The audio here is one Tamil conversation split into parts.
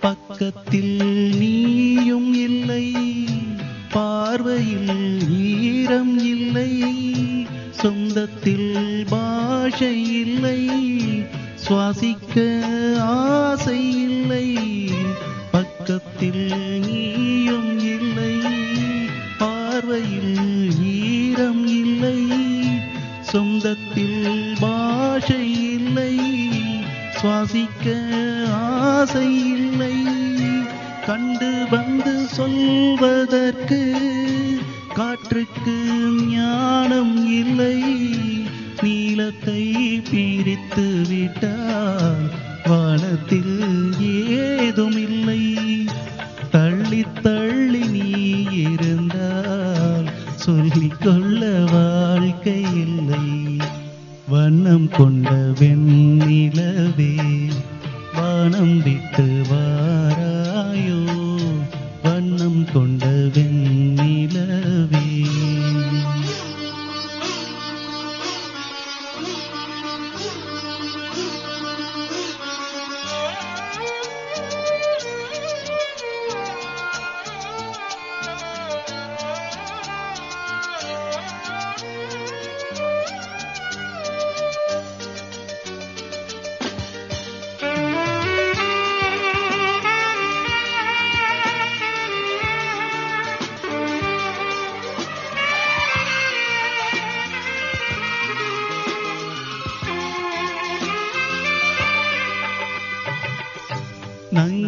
பக்கத்தில் நீயும் இல்லை பார்வையில் ஈரம் இல்லை சொந்தத்தில் பாஷை இல்லை சுவாசிக்க ஆசை இல்லை பக்கத்தில் நீயும் இல்லை பார்வையில் ஈரம் இல்லை சொந்தத்தில் பாஷை இல்லை. சுவாசிக்க ஆசை இல்லை கண்டு வந்து சொல்வதற்கு காற்றுக்கு ஞானம் இல்லை. நீளத்தை பிரித்து விட்டால் வானத்தில் ஏதும் இல்லை தள்ளி தள்ளி நீ இருந்தால் சொல்லிக்கொள்ள வாழ்க்கை இல்லை. வண்ணம் கொண்ட வெண்ணிலவே வண்ணம் கொண்ட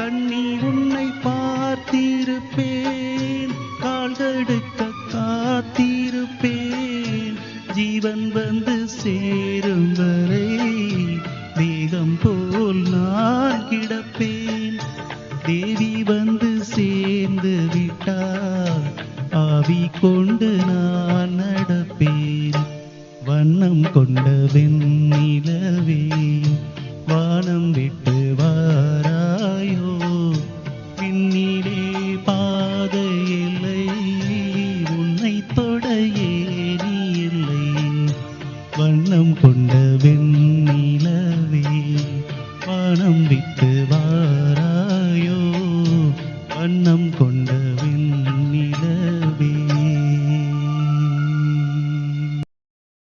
கண்ணீர் உன்னை பார்த்திருப்பேன். கால்கடுக்க காத்திருப்பேன். ஜீவன் வந்து சேரும் வரை தேகம் போல் நான் கிடப்பேன். தேவி வந்து சேர்ந்து விட்டால் ஆவி கொண்டு நான் நடப்பேன். வண்ணம் கொண்ட வானம்